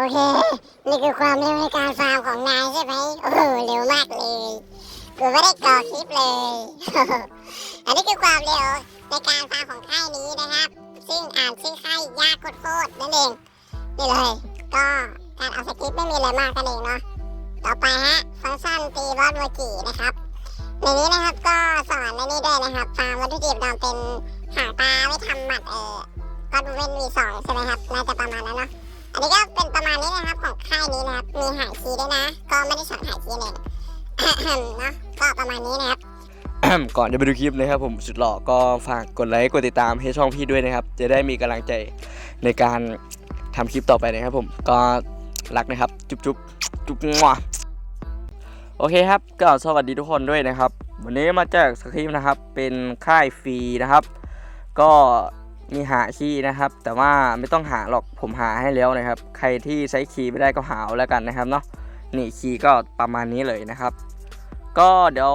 โอเค นี่คือความเร็วในการฟาร์มของนายใช่ไหมโอ้โหเร็วมากเลยกูไม่ได้ก่อคลิปเลย อันนี้คือความเร็วในการฟาร์มของค่ายนี้นะครับ ซึ่งอ่านชื่อค่ายยากโคตรนั่นเองนี่เลย ก็การเอาสคริปต์ไม่มีอะไรมากกันเองเนาะต่อไปฮะฟังก์ชันตีบอสโมจินะครับในนี้นะครับก็สอนในนี้ด้วยนะครับฟาร์มวัตถุดิบเราเป็นหางปลาไว้ทำหมัดเออก็ดูเว้นวีสองใช่ไหมครับน่าจะประมาณนั้นเนาะ อันนี้ก็เป็นประมาณนี้นะครับของค่ายนี้นะครับ มีหายคีด้วยนะ ก็ไม่ได้ชอตหายคีเลยเนาะก็ประมาณนี้นะครับก่อนจะไปดูคลิปนะครับผมสุดหล่อก็ฝากกดไลค์กดติดตามให้ช่องพี่ด้วยนะครับ จะได้มีกำลังใจในการทำคลิปต่อไปนะครับผมก็รักนะครับ จุ๊บจุ๊บจุ๊บมัวโอเคครับก็สวัสดีทุกคนด้วยนะครับ วันนี้มาจากสคริปนะครับเป็นค่ายฟรีนะครับ ก็ มีหาคีย์นะครับ แต่ว่าไม่ต้องหาหรอกผมหาให้แล้วนะครับ ใครที่ใช้คีย์ไม่ได้ก็หาเอาแล้วกันนะครับเนาะนี่คีย์ก็ประมาณนี้เลยนะครับ ก็เดี๋ยว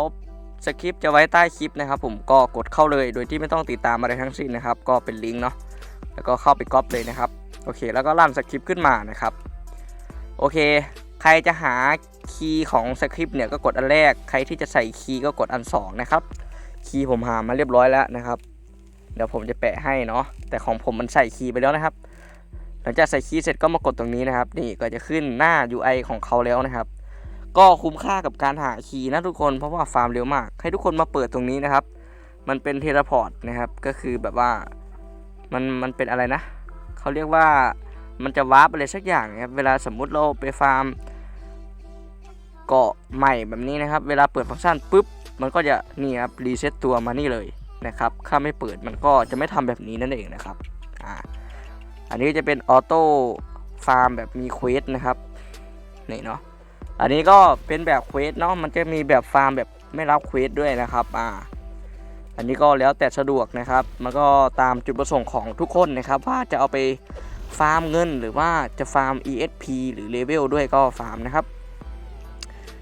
สคริปต์จะไว้ใต้คลิปนะครับ ผมก็กดเข้าเลยโดยที่ไม่ต้องติดตามอะไรทั้งสิ้นนะครับ ก็เป็นลิงก์เนาะแล้วก็เข้าไปก๊อปเลยนะครับโอเค แล้วก็ลั่นสคริปต์ขึ้นมานะครับโอเค ใครจะหาคีย์ของสคริปต์เนี่ยก็กดอันแรก ใครที่จะใส่คีย์ก็กดอันสองนะครับคีย์ผมหามาเรียบร้อยแล้วนะครับ เดี๋ยวผมจะแปะให้เนาะแต่ของผมมันใส่คีย์ไปแล้วนะครับ หลังจากใส่คีย์เสร็จก็มากดตรงนี้นะครับ นี่ก็จะขึ้นหน้า UI ของเขาแล้วนะครับ ก็คุ้มค่ากับการหาคีย์นะทุกคนเพราะว่าฟาร์มเร็วมาก ให้ทุกคนมาเปิดตรงนี้นะครับ มันเป็นเทเลพอร์ตนะครับก็คือแบบว่ามันมันเป็นอะไรนะเขาเรียกว่ามันจะวาร์ปอะไรสักอย่างนะครับเวลาสมมุติเราไปฟาร์มเกาะใหม่แบบนี้นะครับ เวลาเปิดฟังก์ชันปุ๊บมันก็จะนี่ครับรีเซ็ตตัวมานี่เลย นะครับถ้าไม่เปิดมันก็จะไม่ทำแบบนี้นั่นเองนะครับอ่าอันนี้จะเป็นออโต้ฟาร์มแบบมีเควสนะครับนี่เนาะอันนี้ก็เป็นแบบเควสเนาะมันจะมีแบบฟาร์มแบบไม่รับเควสด้วยนะครับอ่าอันนี้ก็แล้วแต่สะดวกนะครับ มันก็ตามจุดประสงค์ของทุกคนนะครับ ว่าจะเอาไปฟาร์มเงินหรือว่าจะฟาร์ม ESP หรือเลเวลด้วยก็ฟาร์มนะครับ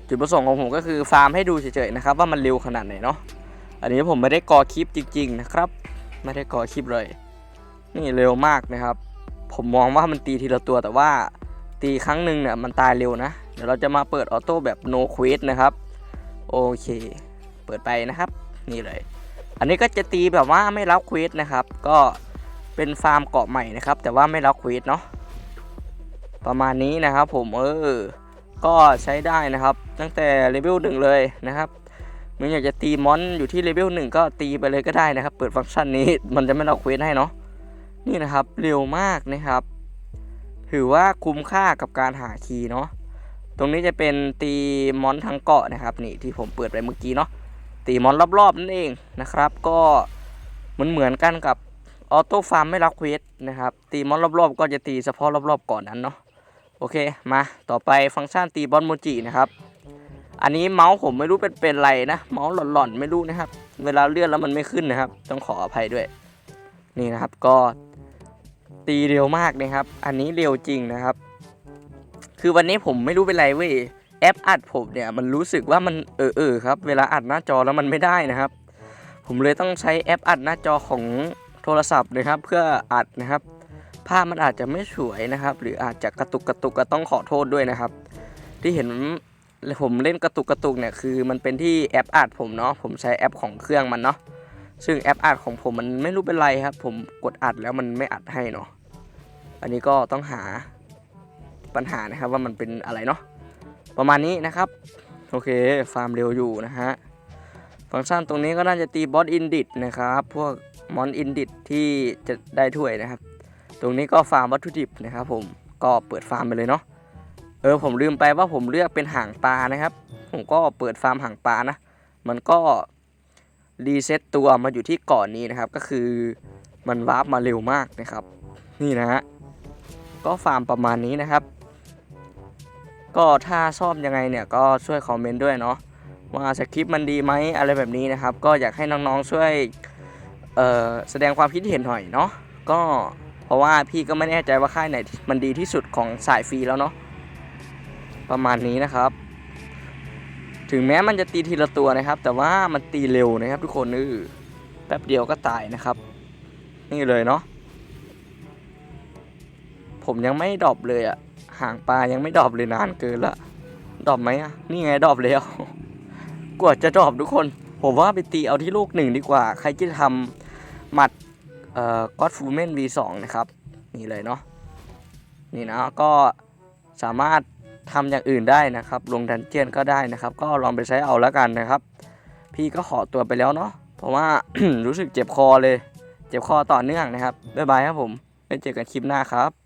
จุดประสงค์ของผมก็คือฟาร์มให้ดูเฉยๆนะครับ ว่ามันเร็วขนาดไหนเนาะ อันนี้ผมไม่ได้ก่อคลิปจริง ๆ นะครับ ไม่ได้ก่อคลิปเลย นี่เร็วมากนะครับ ผมมองว่ามันตีทีละตัวแต่ว่าตีครั้งหนึ่งเนี่ยมันตายเร็วนะ เดี๋ยวเราจะมาเปิดออโต้แบบ no quest นะครับ โอเค เปิดไปนะครับ นี่เลย อันนี้ก็จะตีแบบว่าไม่รับควสนะครับ ก็เป็นฟาร์มเกาะใหม่นะครับ แต่ว่าไม่รับควสเนาะ ประมาณนี้นะครับผมเออ ก็ใช้ได้นะครับ ตั้งแต่เลเวลหนึ่งเลยนะครับ มึงอยากจะตีมอนอยู่ที่เลเวลหนึ่งก็ตีไปเลยก็ได้นะครับ เปิดฟังก์ชันนี้มันจะไม่รับเควสให้เนาะนี่นะครับเร็วมากนะครับ ถือว่าคุ้มค่ากับการหาคีย์เนาะตรงนี้จะเป็นตีมอนทั้งเกาะนะครับ นี่ที่ผมเปิดไปเมื่อกี้เนาะตีมอนรอบๆนั่นเองนะครับ ก็มือนเหมือนกันกับออโต้ฟาร์มไม่รับเควสนะครับตีมอนรอบๆ ก็จะตีเฉพาะรอบๆก่อนนั้นเนาะโอเคมาต่อไปฟังก์ชันตีบอลโมจินะครับ อันนี้เมาส์ผมไม่รู้เป็นเป็นไรนะ เมาส์หล่อนๆไม่รู้นะครับ เวลาเลื่อนแล้วมันไม่ขึ้นนะครับ ต้องขออภัยด้วย นี่นะครับก็ตีเร็วมากนะครับ อันนี้เร็วจริงนะครับ คือวันนี้ผมไม่รู้เป็นไรเว้ยแอปอัดผมเนี่ยมันรู้สึกว่ามันเออเออครับ เวลาอัดหน้าจอแล้วมันไม่ได้นะครับ ผมเลยต้องใช้แอปอัดหน้าจอของโทรศัพท์นะครับ เพื่ออัดนะครับ ภาพมันอาจจะไม่สวยนะครับ หรืออาจจะกระตุกกระตุกก็ต้องขอโทษด้วยนะครับ ที่เห็น ผมเล่นกระตุกกระตุกเนี่ยคือมันเป็นที่แอปอัดผมเนาะผมใช้แอปของเครื่องมันเนาะซึ่งแอปอัดของผมมันไม่รู้เป็นไรครับ ผมกดอัดแล้วมันไม่อัดให้เนาะอันนี้ก็ต้องหาปัญหานะครับว่ามันเป็นอะไรเนาะประมาณนี้นะครับ โอเคฟาร์มเร็วอยู่นะฮะฟังก์ชันตรงนี้ก็น่าจะตีบอสอินดิตนะครับพวกมอนอินดิตที่จะได้ถ้วยนะครับ ตรงนี้ก็ฟาร์มวัตถุดิบนะครับผมก็เปิดฟาร์มไปเลยเนาะ เออผมลืมไปว่าผมเลือกเป็นหางปลานะครับ ผมก็เปิดฟาร์มหางปลานะ มันก็รีเซ็ตตัวมาอยู่ที่เก่อนนี้นะครับ ก็คือมันวาร์ปมาเร็วมากนะครับ นี่นะฮะก็ฟาร์มประมาณนี้นะครับ ก็ถ้าชอบยังไงเนี่ยก็ช่วยคอมเมนต์ด้วยเนาะว่าสคริปต์มันดีไหมอะไรแบบนี้นะครับ ก็อยากให้น้องๆช่วยแสดงความคิดเห็นหน่อยเนาะก็เพราะว่าพี่ก็ไม่แน่ใจว่าค่ายไหนมันดีที่สุดของสายฟรีแล้วเนาะ ประมาณนี้นะครับ ถึงแม้มันจะตีทีละตัวนะครับ แต่ว่ามันตีเร็วนะครับ ทุกคนนือแป๊บเดียวก็ตายนะครับ นี่เลยเนาะผมยังไม่ดรอปเลยอะห่างปลายังไม่ดรอปเลยนานเกินละดรอปไหมอะนี่ไงดรอปแล้วกว่าจะดรอปทุกคน ผมว่าไปตีเอาที่ลูกหนึ่งดีกว่า ใครที่ทำหมัดเอ่อก็อดฟูเมน V2 นะครับ นี่เลยเนาะนี่นะก็สามารถ ทำอย่างอื่นได้นะครับ ลงดันเจียนก็ได้นะครับ ก็ลองไปใช้เอาแล้วกันนะครับ พี่ก็ขอตัวไปแล้วเนาะเพราะว่ารู้สึกเจ็บคอเลย เจ็บคอต่อเนื่องนะครับบ๊ายบายครับผมไว้เจอกันคลิปหน้าครับ